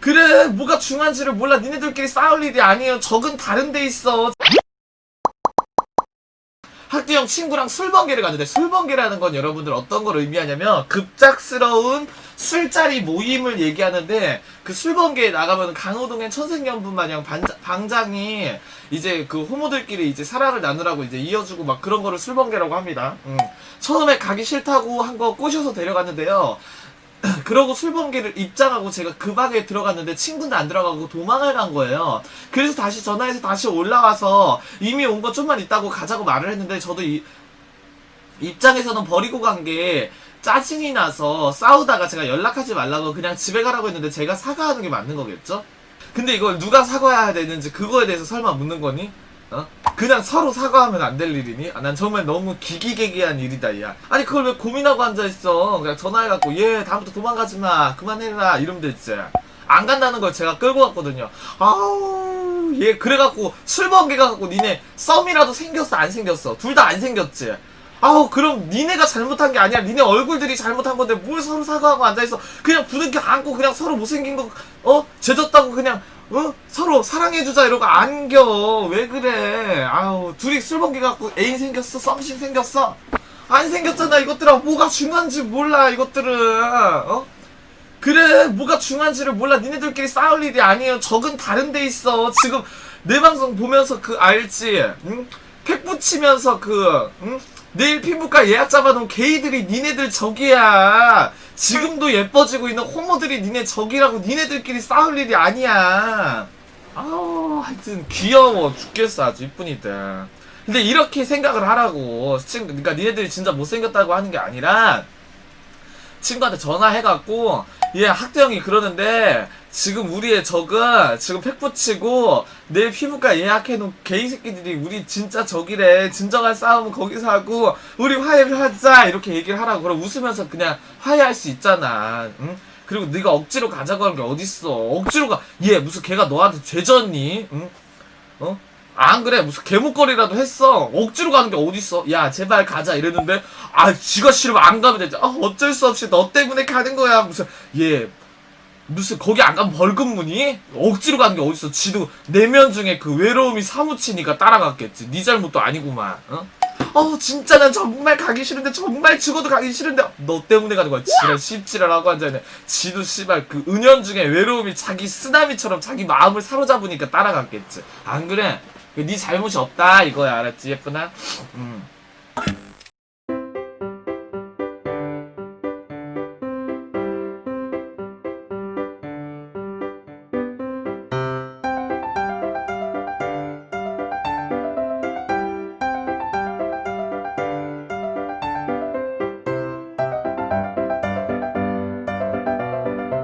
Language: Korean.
그래 뭐가 중요한지를 몰라 니네들끼리 싸울 일이 아니에요 적은 다른 데 있어 학대형 친구랑 술번개를 갔는데 술번개라는 건 여러분들 어떤 걸 의미하냐면 급작스러운 술자리 모임을 얘기하는데 그 술번개에 나가면 강호동의 천생연분 마냥 방장이 이제 그 호모들끼리 이제 사랑을 나누라고 이제 이어주고 막 그런 거를 술번개라고 합니다. 음. 처음에 가기 싫다고 한 거 꼬셔서 데려갔는데요. 그러고 술번개를 입장하고 제가 그 방에 들어갔는데 친구는 안 들어가고 도망을 간 거예요. 그래서 다시 전화해서 다시 올라와서 이미 온 거 좀만 있다고 가자고 말을 했는데 저도 이 입장에서는 버리고 간 게 짜증이 나서 싸우다가 제가 연락하지 말라고 그냥 집에 가라고 했는데 제가 사과하는 게 맞는 거겠죠? 근데 이걸 누가 사과해야 되는지 그거에 대해서 설마 묻는 거니? 어? 그냥 서로 사과하면 안 될 일이니? 아, 난 정말 너무 기기개기한 일이다, 야. 아니, 그걸 왜 고민하고 앉아있어? 그냥 전화해갖고, 얘, 다음부터 도망가지 마. 그만해라. 이러면 됐지. 안 간다는 걸 제가 끌고 갔거든요. 아우, 얘, 그래갖고, 술번개 가갖고, 니네 썸이라도 생겼어, 안 생겼어? 둘 다 안 생겼지? 아우, 그럼 니네가 잘못한 게 아니야. 니네 얼굴들이 잘못한 건데, 뭘 서로 사과하고 앉아있어. 그냥 부둥켜 안고, 그냥 서로 못생긴 거, 어? 죄졌다고 그냥, 어? 서로 사랑해주자 이러고 안겨. 왜 그래? 아우, 둘이 술번개 갖고 애인 생겼어? 썸씽 생겼어? 안 생겼잖아, 이것들아. 뭐가 중요한지 몰라, 이것들은. 어? 그래, 뭐가 중요한지를 몰라. 니네들끼리 싸울 일이 아니에요. 적은 다른 데 있어. 지금 내 방송 보면서 그 알지? 응? 팩 붙이면서 그, 응? 내일 피부과 예약 잡아놓은 게이들이 니네들 적이야. 지금도 예뻐지고 있는 호모들이 니네 적이라고 니네들끼리 싸울 일이 아니야. 아우, 하여튼 귀여워 죽겠어. 아주 이쁜이들. 근데 이렇게 생각을 하라고. 친, 그러니까 니네들이 진짜 못생겼다고 하는 게 아니라, 친구한테 전화해갖고 얘 학대형이 그러는데 지금 우리의 적은 지금 팩 붙이고 내일 피부과 예약해놓은 게이 새끼들이 우리 진짜 적이래. 진정한 싸움은 거기서 하고 우리 화해하자 이렇게 얘기를 하라고. 그럼 웃으면서 그냥 화해할 수 있잖아. 응? 그리고 네가 억지로 가자고 하는 게 어딨어? 억지로 가얘 무슨 걔가 너한테 죄졌니? 응? 어? 안 그래? 무슨 개목걸이라도 했어? 억지로 가는 게 어딨어? 야 제발 가자 이랬는데 아 지가 싫으면 안 가면 되지. 아 어쩔 수 없이 너 때문에 가는 거야. 무슨 얘 무슨 거기 안 가면 벌금 무니 억지로 가는 게 어딨어. 지도 내면 중에 그 외로움이 사무치니까 따라갔겠지. 네 잘못도 아니구만 어? 어 진짜 난 정말 가기 싫은데 정말 죽어도 가기 싫은데. 너 때문에 가는 거야. 지랄 씹지랄 하고 앉아있네. 지도 씨발 그 은연 중에 외로움이 자기 쓰나미처럼 자기 마음을 사로잡으니까 따라갔겠지. 안 그래? 네 잘못이 없다 이거야. 알았지? 예쁘나? 음.